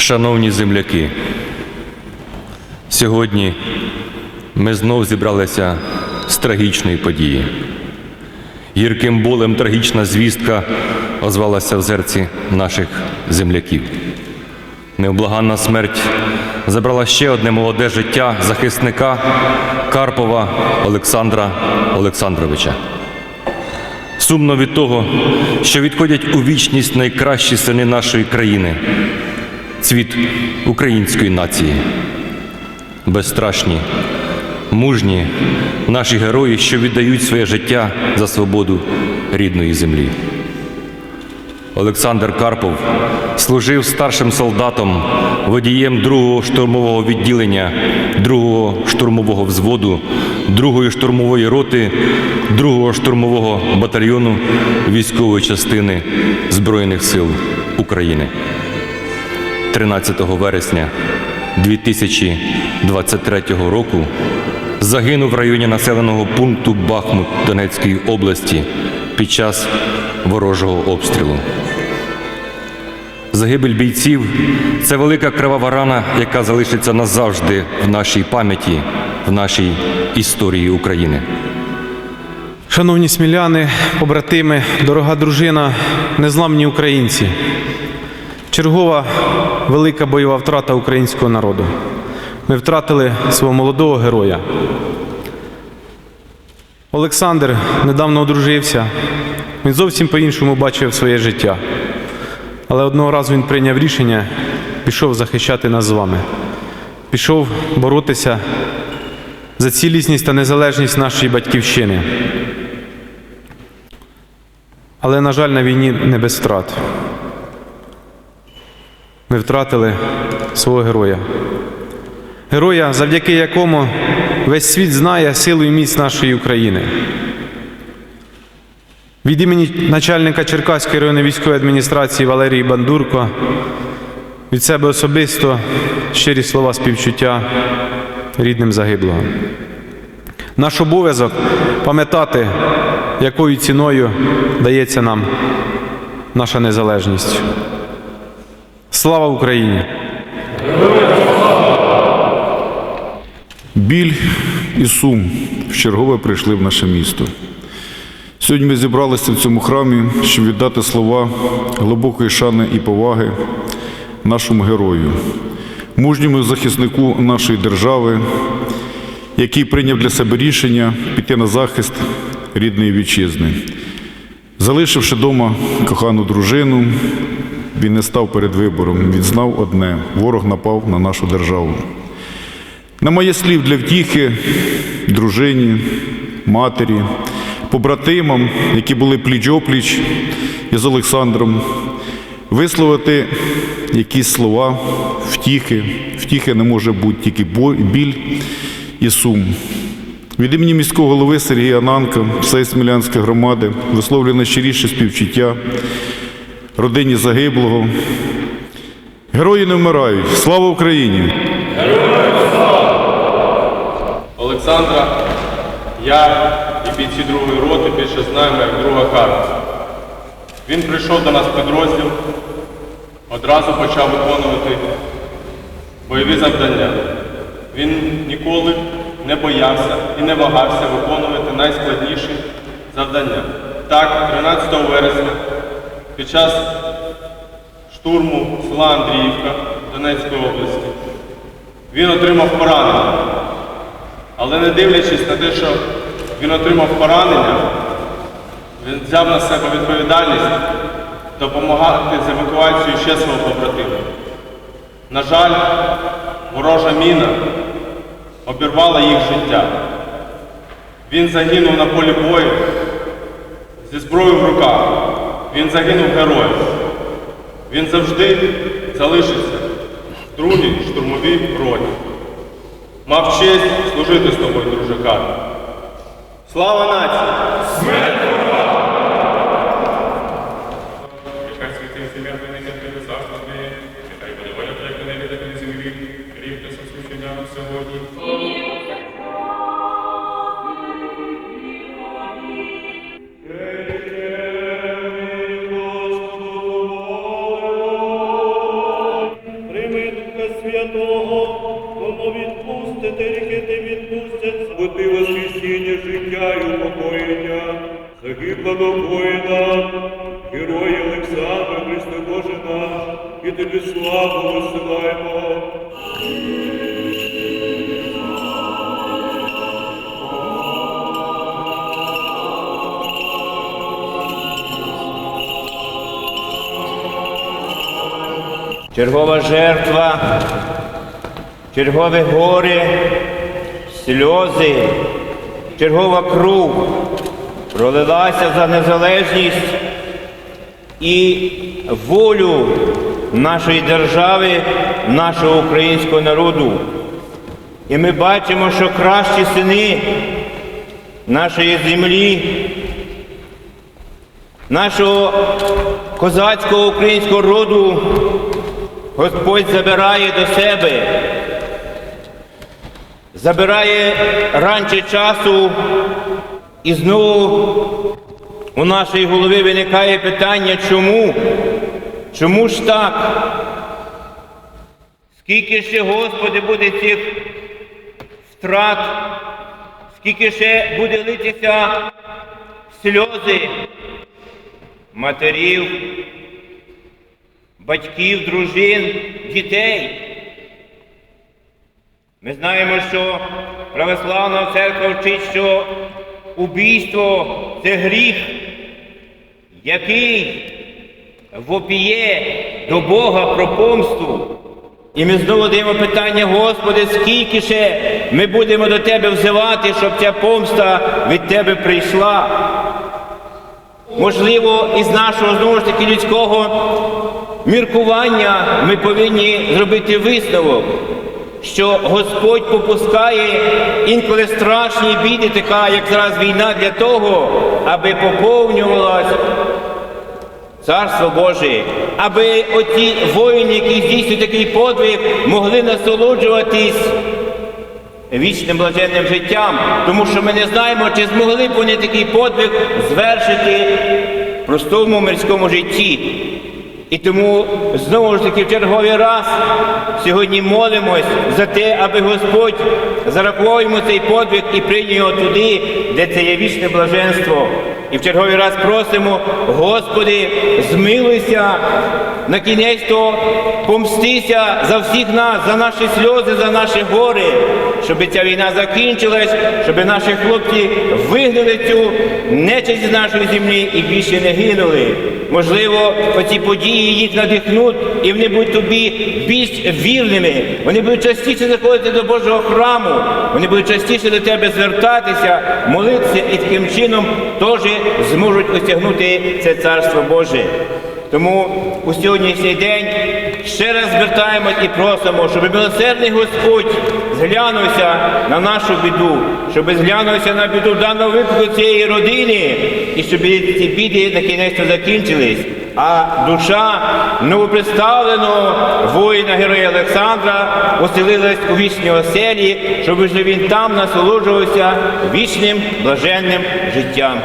Шановні земляки, сьогодні ми знов зібралися з трагічної події. Гірким болем трагічна звістка озвалася в серці наших земляків. Невблаганна смерть забрала ще одне молоде життя захисника Карпова Олександра Олександровича. Сумно від того, що відходять у вічність найкращі сини нашої країни, цвіт української нації. Безстрашні, мужні наші герої, що віддають своє життя за свободу рідної землі. Олександр Карпов служив старшим солдатом, водієм 2-го штурмового відділення, 2-го штурмового взводу, 2-ї штурмової роти, 2-го штурмового батальйону військової частини Збройних сил України. 13 вересня 2023 року загинув в районі населеного пункту Бахмут Донецької області під час ворожого обстрілу. Загибель бійців це велика кривава рана, яка залишиться назавжди в нашій пам'яті, в нашій історії України. Шановні сміляни, побратими, дорога дружина, незламні українці. Чергова велика бойова втрата українського народу. Ми втратили свого молодого героя. Олександр недавно одружився. Він зовсім по-іншому бачив своє життя. Але одного разу він прийняв рішення, пішов захищати нас з вами. Пішов боротися за цілісність та незалежність нашої батьківщини. Але, на жаль, на війні не без втрат. Ми втратили свого героя. Героя, завдяки якому весь світ знає силу і міць нашої України. Від імені начальника Черкаської районної військової адміністрації Валерії Бандурко від себе особисто щирі слова співчуття рідним загиблого. Наш обов'язок пам'ятати, якою ціною дається нам наша незалежність. Слава Україні! Біль і сум вчергове прийшли в наше місто. Сьогодні ми зібралися в цьому храмі, щоб віддати слова глибокої шани і поваги нашому герою, мужньому захиснику нашої держави, який прийняв для себе рішення піти на захист рідної вітчизни. Залишивши вдома кохану дружину, він не став перед вибором. Він знав одне: ворог напав на нашу державу. Немає слів для втіхи дружині, матері, побратимам, які були пліч-опліч із Олександром, висловити якісь слова втіхи. Втіхи не може бути тільки біль і сум. Від імені міського голови Сергія Ананка, всієї Смілянської громади, висловлює найщиріше співчуття родині загиблого. Герої не вмирають. Слава Україні! Олександра, я і бійці другої роти більше знаємо як друга карта. Він прийшов до нас підрозділ, одразу почав виконувати бойові завдання. Він ніколи не боявся і не вагався виконувати найскладніші завдання. Так, 13 вересня під час штурму села Андріївка Донецької області він отримав поранення. Але не дивлячись на те, що він отримав поранення, він взяв на себе відповідальність допомагати з евакуацією ще свого побратима. На жаль, ворожа міна обірвала їх життя. Він загинув на полі бою зі зброєю в руках. Він загинув героєм. Він завжди залишиться в другій штурмовій роті. Мав честь служити з тобою, друже Карл. Слава нації! Нехай святий загиблого воїна, герой Олександра, Христе Боже наш, і тобі славу висилаємо. Чергова жертва, чергове горе, сльози, чергова кров пролилася за незалежність і волю нашої держави, нашого українського народу. І ми бачимо, що кращі сини нашої землі, нашого козацького українського роду Господь забирає до себе, забирає раніше часу, і знову у нашій голові виникає питання, чому? Чому ж так? Скільки ще, Господи, буде цих втрат, скільки ще буде литися сльози матерів, батьків, дружин, дітей. Ми знаємо, що православна церква вчить, що убійство це гріх, який вопіє до Бога про помсту. І ми знову даємо питання, Господи, скільки ще ми будемо до Тебе взивати, щоб ця помста від Тебе прийшла. Можливо, із нашого знову ж таки людського міркування ми повинні зробити висновок, що Господь попускає інколи страшні біди, така як зараз війна, для того, аби поповнювалась Царство Боже, аби оті воїни, які здійснюють такий подвиг, могли насолоджуватись вічним блаженним життям, тому що ми не знаємо, чи змогли б вони такий подвиг звершити в простому мирському житті. І тому знову ж таки в черговий раз сьогодні молимось за те, аби Господь зарахував цей подвиг і прийняв його туди, де це є вічне блаженство. І в черговий раз просимо, Господи, змилуйся, на кінець то помстися за всіх нас, за наші сльози, за наші гори, щоб ця війна закінчилась, щоб наші хлопці вигнали цю нечисть з нашої землі і більше не гинули. Можливо, оці події їх надихнуть, і вони будуть тобі більш вірними. Вони будуть частіше заходити до Божого храму, вони будуть частіше до тебе звертатися, молитися і таким чином теж зможуть осягнути це царство Боже. Тому у сьогоднішній день ще раз звертаємось і просимо, щоб милосердний Господь зглянувся на нашу біду, щоб зглянувся на біду даного випадку цієї родини, і щоб ці біди на кінець закінчились. А душа новопредставленого воїна героя Олександра оселилась у вічній оселі, щоб вже він там насолоджувався вічним блаженним життям.